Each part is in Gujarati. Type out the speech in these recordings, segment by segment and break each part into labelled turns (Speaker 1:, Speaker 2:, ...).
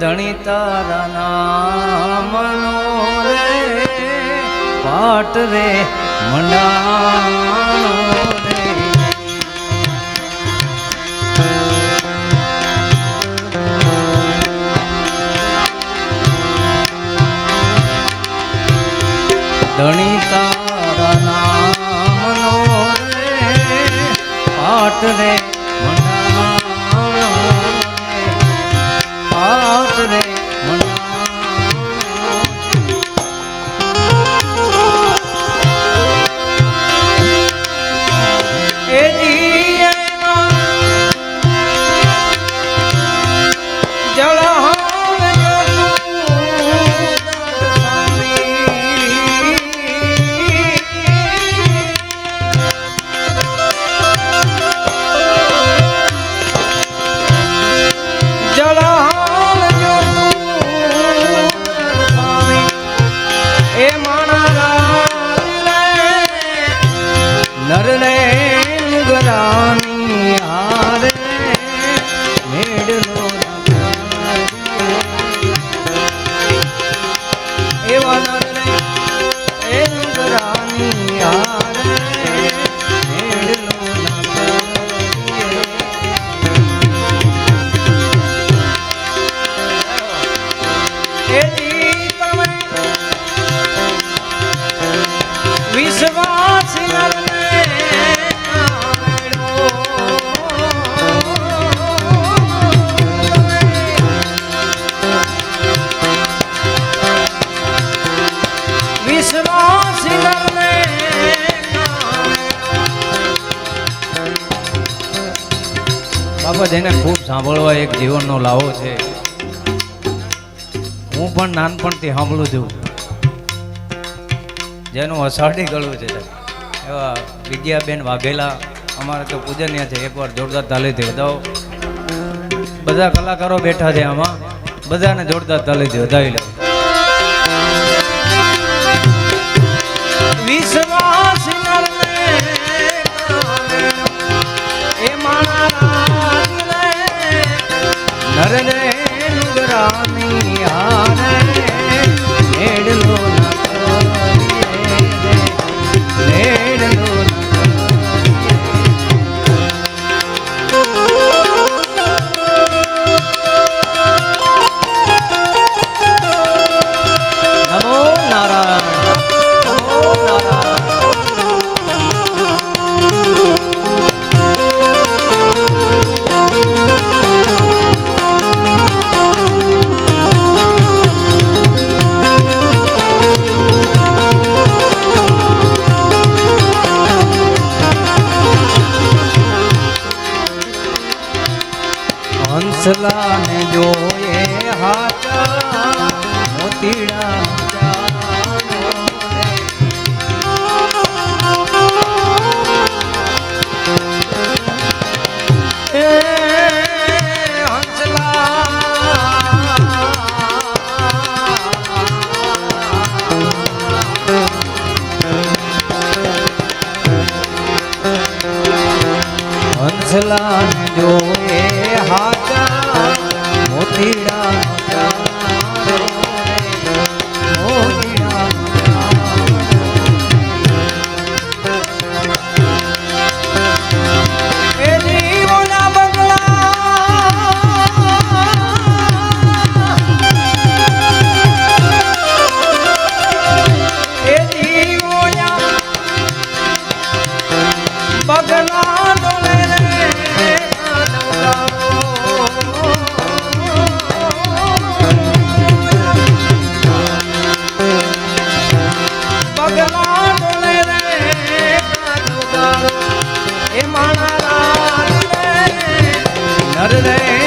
Speaker 1: ધણી તારા નામનો રે, પાટ રે મંડાણો રે. ધણી તારા નામનો રે, પાટ રે મંડાણો બાબા જેને ખૂબ સાંભળવા એક જીવનનો લાવો છે. હું પણ નાનપણથી સાંભળું છું. જેનું અષાઢી ગળું છે. એવા વિદ્યાબેન વાઘેલા, અમારે તો પૂજનીય છે એકવાર જોરદાર તાલીથી વધાવો. બધા કલાકારો બેઠા છે આમાં. બધાને જોરદાર તાલીથી વધાવી લે. વિશ્વાસ નરને નરને હંસલાને જોયે હાચા મોતીડા હંસલાને જોયે Saturday.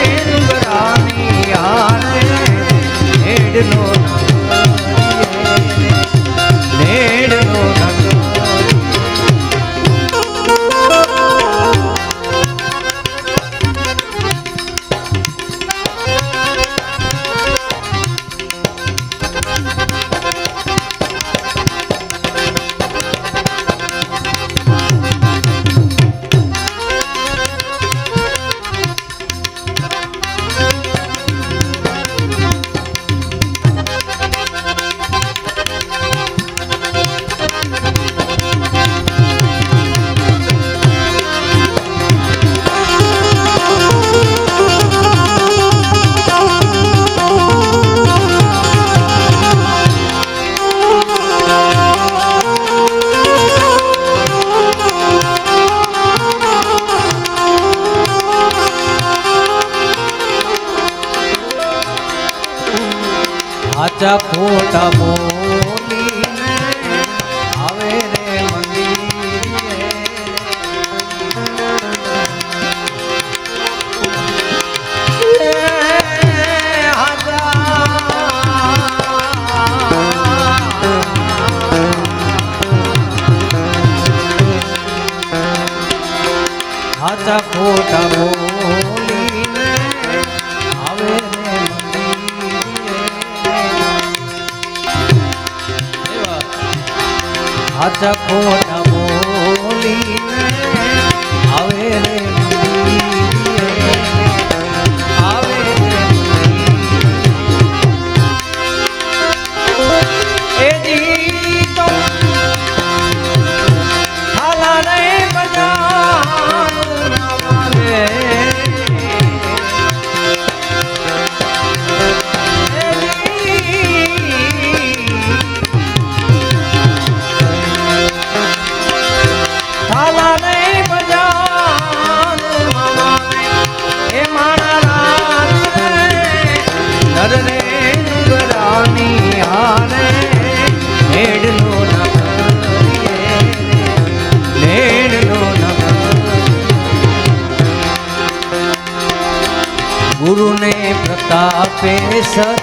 Speaker 1: હાચા ખોટા so.